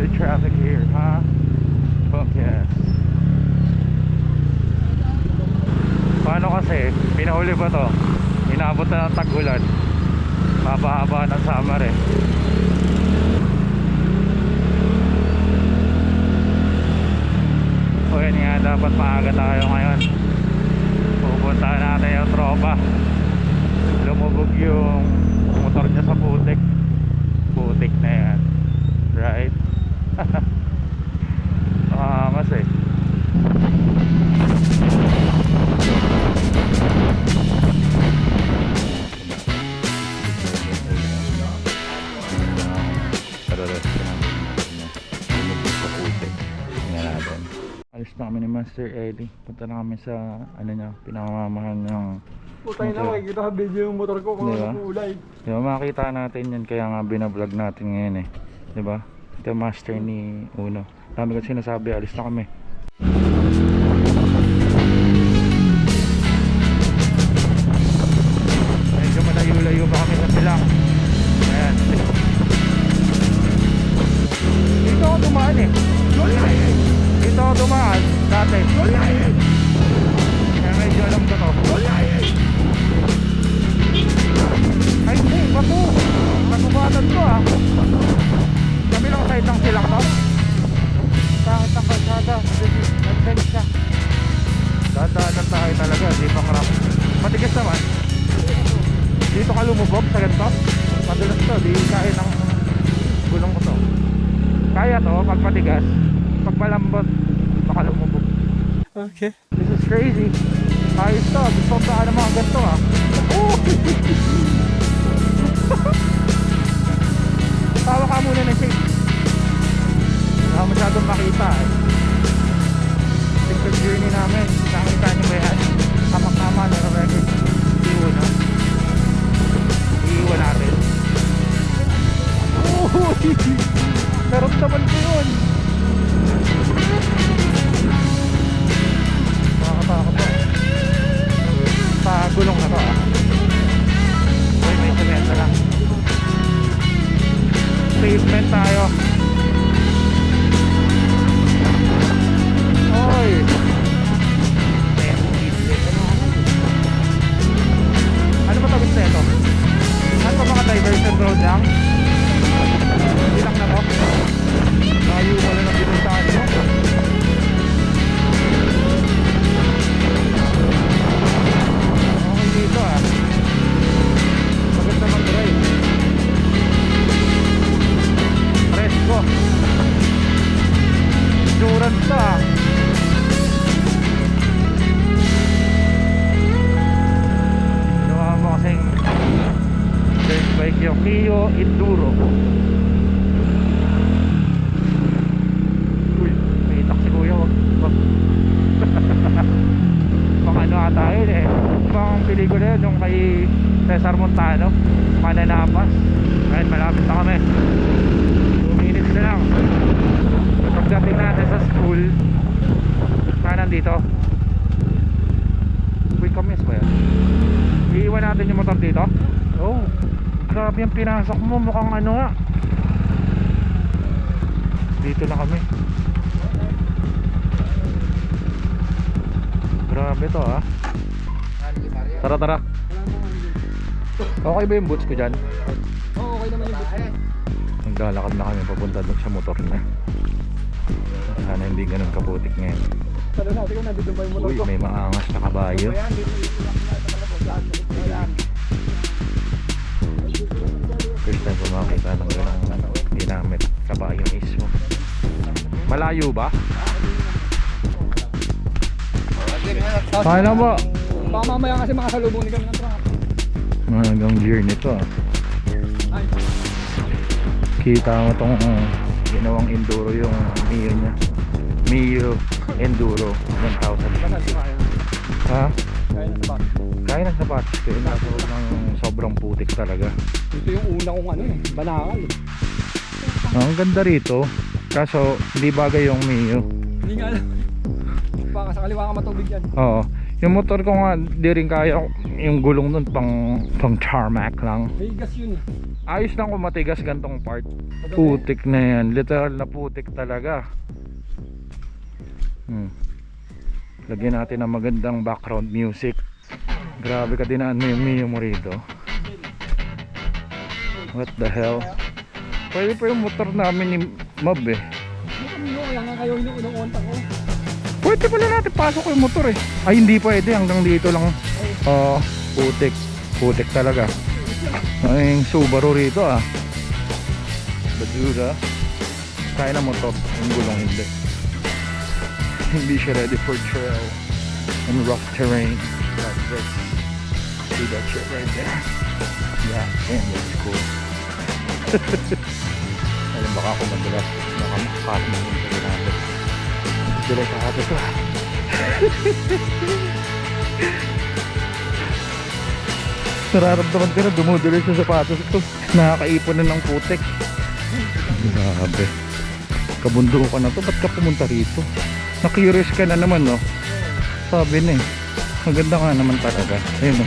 the traffic here, huh? Fuck yes. Paano kasi, pinahuli ba to? Inabot na ng tag-ulan. Haba-haba ng summer eh. O yun nga, dapat maaga tayo ngayon. Pupunta natin yung tropa. Lumubog yung motor niya sa putik. Putik na yan. Right? Angas eh. Alis na kami ni Master Eddie. Punta na kami sa ano niya, pinamamahan ng Putay na, makikita ka video yung motor ko kung Di ba? ano kulay. Di ba makita natin yan kaya nga binablog natin ngayon eh. Di yung master ni Uno. Dami ko sinasabi, alis na kami. Naman. Dito ka lumubog sa ganito. Madulas to, di kaya ng gulong ko to. Kaya to, pag matigas. Pag malambot, baka lumubog. Okay. This is crazy. Ayos to, gusto ko saan mga ganito ah. Oh! Tawa ka muna ng shape. Wala masyadong makita eh. Picture journey namin. Nakita niyo ba yan? Tamak-tama na record. Naramdaman ko yun. Pang pelikula yun, yung kay Cesar Montano. Mananapas. Ayun, malapit na kami. 2 minutes na lang. Pagdating natin sa school, kanan dito. Uy, kamis ba yan? Iiwan natin yung motor dito? Oh, grabe yung pinasok mo. Mukhang ano nga. Dito na kami. Grabe to ah. Tara tara. Okay ba yung boots ko dyan? Oo, okay naman yung book. Naglalakad na kami papunta doon sa motor na. Sana hindi ganun kaputik ngayon. Tala natin kung nandito ba yung motor Uy, ko. may maangas na kabayo. First time ko makakita ng ganang ano, ginamit kabayo mismo. Malayo ba? Kaya na ba? Baka mamaya kasi makasalubong kami ng truck. Hanggang gear nito ah. Ay, Kita mo tong uh, ginawang enduro yung Mio niya. Mio Enduro 1000 baka di kaya. Ha? Kaya na sa Kaya ng sapatos ko yun. Kaso ng sobrang putik talaga. Ito yung una kong ano eh, banakal. eh. Ang ganda rito. Kaso hindi bagay yung Mio. Hindi nga alam. Baka sa kaliwa ka matubig yan. Oo. Yung motor ko nga, di rin kaya yung gulong nun pang, pang tarmac lang. May gas yun eh. Ayos lang kung matigas gantong part. Putik na yan. Literal na putik talaga. Hmm. Lagyan natin ng magandang background music. Grabe ka dinaan mo yung Mio mo rito. What the hell? Pwede pa yung motor namin ni Mab eh. Ano, kaya nga kayo inuunang kontak ko. Pwede pala natin pasok yung motor eh. Ay hindi pwede hanggang dito lang. Oo, putik. Putik talaga. Ay, Subaru rito ah. Badura. Kaya na motor. Yung gulong hindi. Hindi siya ready for trail. And rough terrain. Like this. See that shit right there? Yeah, damn, that's cool. Alam baka ako madalas. Baka makakasin yung natin. Sila sa atin to. Nararamdaman ko na dumuduloy sa sapatos ko. Nakakaipon na ng putek. Grabe. Kabundukan na to. Ba't ka pumunta rito? Na-curious ka na naman, no? Sabi na eh. Ang ganda nga naman talaga. Ayun, no?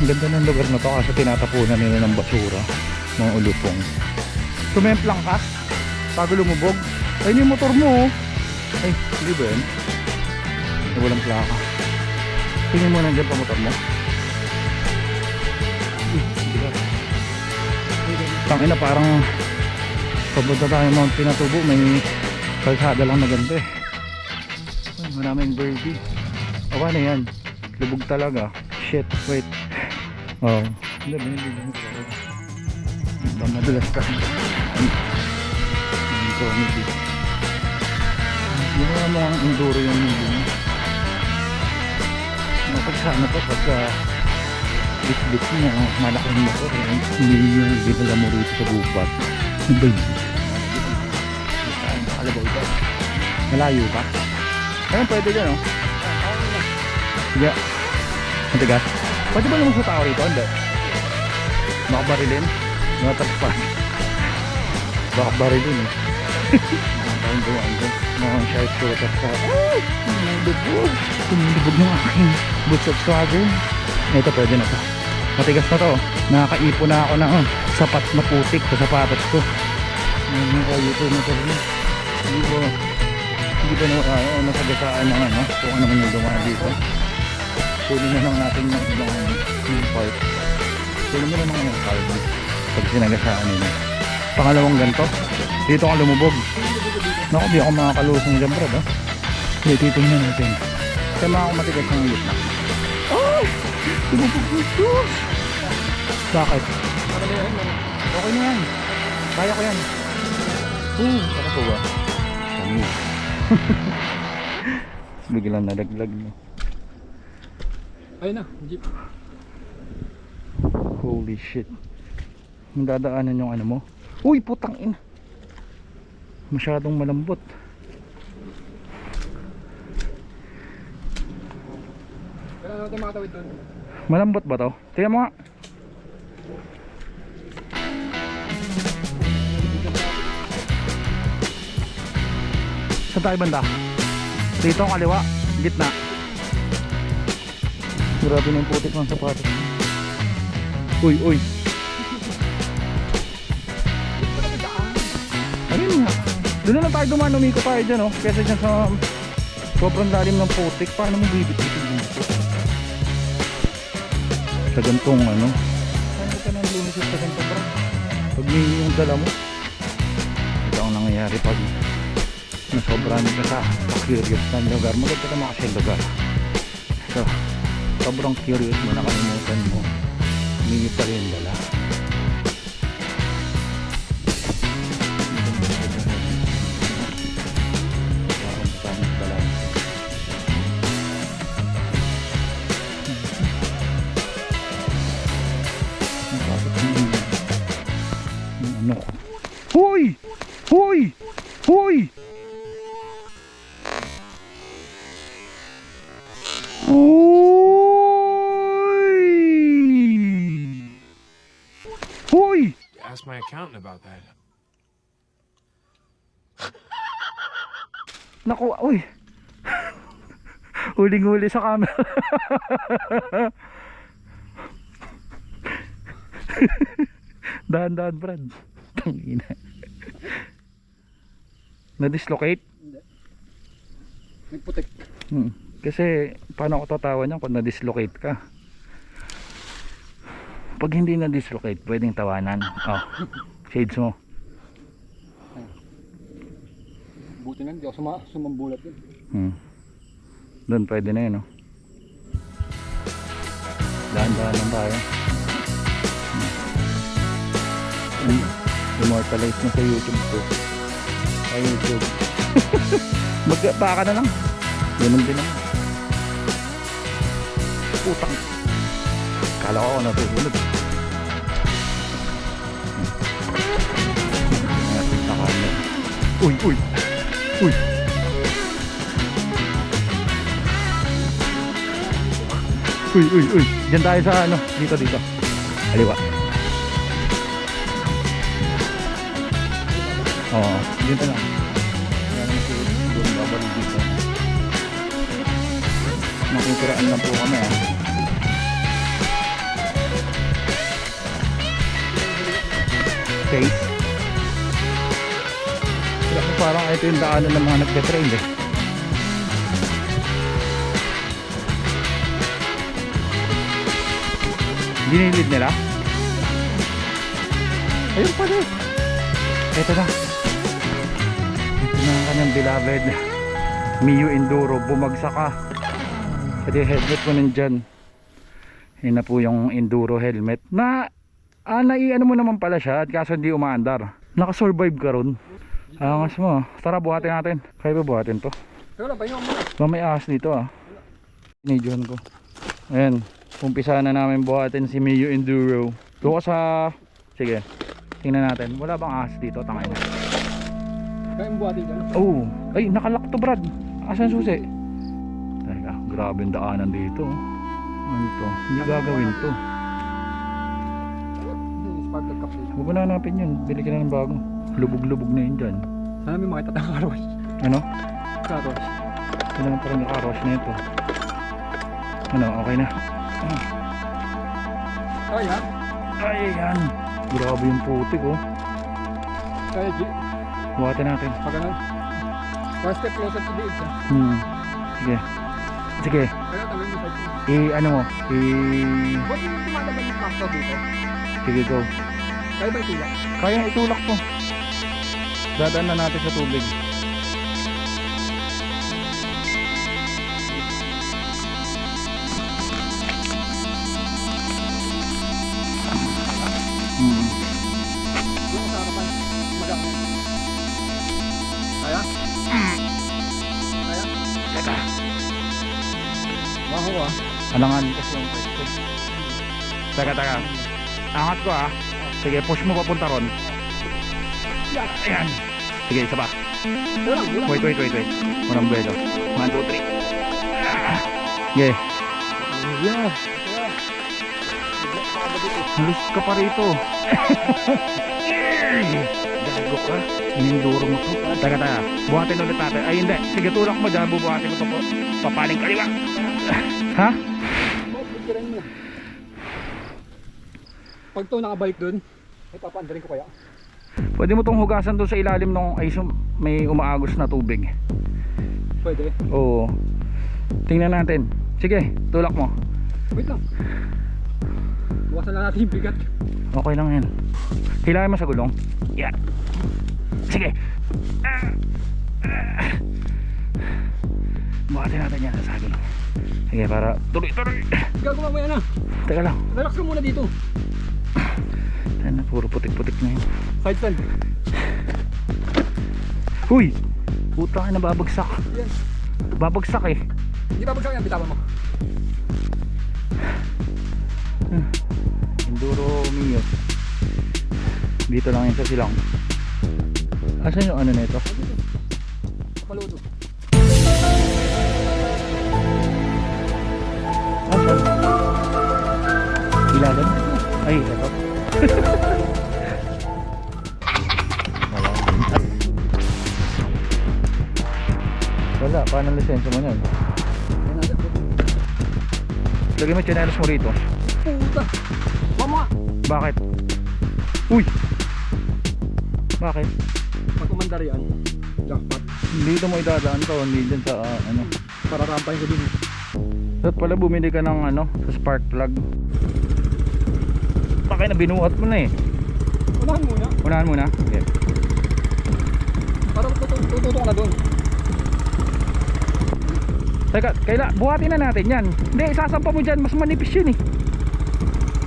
Ang ganda ng lugar na to kasi tinatapunan nila ng basura. Mga ulupong. Tumemplang ka? Bago lumubog? Ayun yung motor mo, oh. Ay, hindi ba yun? Ay, walang plaka. Tingin mo nandiyan pa motor mo. Hindi ba? Tangina parang papunta tayo Mount Pinatubo may kalsada lang na ganda eh. Maraming birdie. O paano yan? Lubog talaga. Shit, wait. Oh. Hindi, binibigyan ko. Ba madulas ka. Ang comedy. Yung mga mga enduro yung mo. Mapagsana pa pagka bit-bit mo, malaking motor eh. Hindi yung ginala mo rito sa gupat. Ano ba yun? Saan? Kalabaw ba? Malayo pa? Ayun, pwede dyan oh. Sige. Matigas. Pwede ba naman sa tao rito? Hindi. Baka barilin? Mga tagpan. Baka barilin eh. Tayong buwan doon. Mga sharp shooter sa... Dubog. Tumulubog ng aking of swagger. Ito pwede na to. Matigas na to. Nakakaipon na ako ng oh, sapat na putik sa sapatos ko. Ngayon kayo ito na to. Hindi ko... Hindi pa na uh, nasagasaan ng ano. Kung ano man yung dumaan dito. Kunin na lang natin yung ibang yung part. Kunin mo na lang yung card. Pag sinagasaan nila. Pangalawang ganito. Dito ka lumubog. Naku, di ako makakalusong dyan bro. Hindi, titingnan natin. Kaya mga ako matigas ng gitna. Oh! Dito! Bakit? Okay na yan. Kaya ko yan. Oo, saka po ba? Kami. Biglang nalaglag no. Ayun na, jeep. Holy shit. Ang dadaanan yung ano mo. Uy, putang ina. Masyadong malambot. Malambot ba to? Tingnan mo nga. Saan tayo banda? Dito kaliwa, gitna. Grabe na yung putik ng sapatos. Uy, uy. Doon na lang tayo dumaan, umiko tayo dyan, oh. Kesa dyan sa sobrang lalim ng putik. Paano mo bibit-bitin dito? Sa gantong ano. Ano ka nang lumisit sa gantong bro? Pag may yung dala mo. Ito ang nangyayari pag nasobrahan ka sa curious ng lugar. Maganda naman kasi yung lugar. So, sobrang curious mo, nakalimutan mo. Minit pa rin dala. Hoy! Hoy! Hoy! Hoy! Hoy! Ask my accountant about that. Naku, uy. Huling-huli sa camera. Dahan-dahan, Brad. Tangina. Na-dislocate? Hindi. Nagputik. Hmm. Kasi, paano ako tatawan yan kung na-dislocate ka? Pag hindi na-dislocate, pwedeng tawanan. Oh, shades mo. Buti na, hindi ako suma sumambulat yun. Hmm. Doon pwede na yun, oh. Dahan-dahan lang tayo. Hmm. Immortalize mo sa YouTube to. Ay, YouTube. Magbaka na lang. Ganun din naman. Putang. Kala ko ako natusunod. Uy, uy. Uy. Uy, uy, uy. Diyan tayo sa ano, dito, dito. Kaliwa. Oo, dito lang. Makikuraan lang po kami ah. Face. Kaya parang ito yung daanan ng mga nagpe-train eh. Dinilid nila? Ayun pala. Ito na. Ito na kanyang beloved. Miyu Enduro. Bumagsak ka. Pwede helmet mo nandyan. Yun na po yung Enduro helmet. Na, ah, nai-ano mo naman pala siya. At kaso hindi umaandar. Nakasurvive ka ron. Angas mo. ah. Tara buhatin natin. Kaya ba buhatin to? Mo. Mamay ahas dito ah. Inidyohan ko. Ayan. Umpisa na namin buhatin si Miyu Enduro. Doon sa... Sige. Tingnan natin. Wala bang ahas dito? Tangay na. Kaya buhati dyan. Oh. Ay, nakalak to Brad. Asan susi? Teka, grabe yung daanan dito. oh. Ano to? Hindi gagawin to. Sparkle cup dito. Huwag mo na hanapin yun. Bili ka na ng bago. Lubog-lubog na yun dyan. Sana may makita tayong karos. Ano? Karos. Ito naman parang nakaros na ito. Ano, okay na. Kaya, Ay, yan. Grabe yung putik oh. kaya. Buhatin natin. Pag ganun. One step closer to the edge. ah. Hmm. Sige. Sige. Kaya tanggalin mo I ano mo? I Ba't yung tumatagal yung factor dito? sige go. Kaya ba itulak? Kaya itulak to. Dadaan na natin sa tubig. Alangan kasi yung pwesto. Teka, teka. Angat ko ah. Sige, push mo papunta ron. Yan. Ayan. Sige, isa pa. Wait, wait, wait, wait. Walang belo. One, two, three. Ah. Yeah. Halos ka pa rito. Gago ka. Ininduro mo to. Taga, taga. Buhatin ulit natin. Ay, hindi. Sige, tulak mo dyan. Bubuhatin ko to po. Papaling kaliwa. ha? Pag to nakabalik dun, ay papaandarin ko kaya. Pwede mo tong hugasan doon sa ilalim ng ay may umaagos na tubig. Pwede. Oo. Tingnan natin. Sige, tulak mo. Wait lang. Buwasan lang natin yung bigat. Okay lang yan. Hilahin mo sa gulong. Yan. Sige. Ah. Ah. Buhatin natin yan sa gulong. Sige, para tuloy, tuloy. Gago mamaya na. Teka lang. Relax ka muna dito. Yan na, puro putik-putik na yun. Side stand. Huy! Puta ka, nababagsak. Yan. Babagsak eh. Hindi pa bagsak yan, bitawan mo. Enduro Mio. Dito lang yun sa silang. Asan yung ano nito? Paluto. Asan? Ilalim? Ay, ito. Wala. Wala, paano ang lisensya mo yan? Yan natin. Lagay mo chinelas mo rito. Puta. Mama. Bakit? Uy! Bakit? Pag umandar yan, jackpot. Dito mo idadaan to, hindi dyan sa ah, ano. Para rampahin ko din. eh. Dapat pala bumili ka ng ano, sa spark plug. Bakit na binuhat mo na eh. Unahan muna. Unahan muna. Okay. Para tutu- tututok na doon. Teka, kaila, buhatin na natin yan. Hindi, isasampa mo dyan, mas manipis yun eh.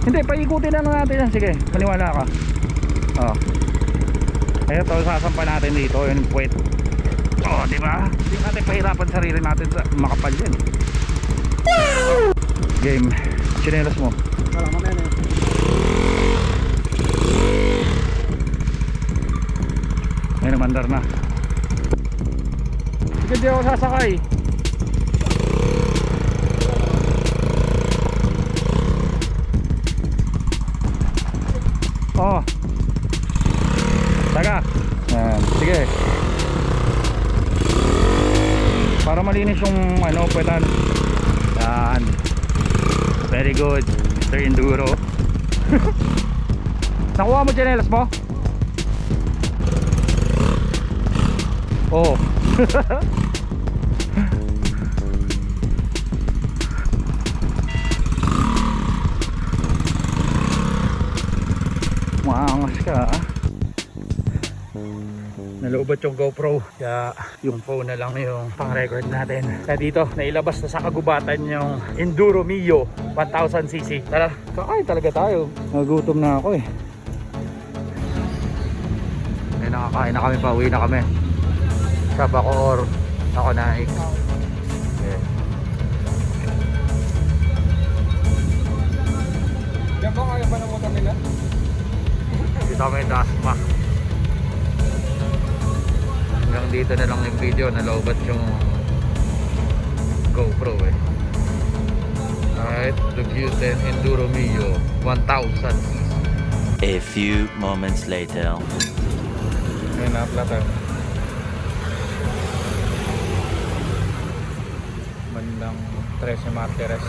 Hindi, paikutin na natin yan. Sige, maniwala ka. Oh. Ayun, to, sasampa natin dito, yung puwet. Oh, di ba? Hindi natin pahirapan sarili natin sa makapal yan. Game. Chinelas mo. Para mamaya na yun. May namandar na. Sige, di ako sasakay. Oh. Taga. Yan. Sige. Para malinis yung ano, pwetan. Yan. Very good. Mr. Enduro. Nakuha mo chinelas mo? Oo. Maangas ka ah. Nalobot yung GoPro. Kaya yung phone na lang yung pang record natin. Kaya dito nailabas na sa kagubatan yung Enduro Mio 1000cc Tara, kakain talaga tayo. Nagutom na ako eh. Ay nakakain na kami pa, uwi na kami. Sa Bacoor ako na ik yeah. Yan ba kaya ba ng motor nila? dito kami Dasma hanggang dito na lang yung video nalobat yung GoPro eh alright the Buten Enduro Mio 1000 A few moments later. Ngayon na plata. Bandang 13 Martires.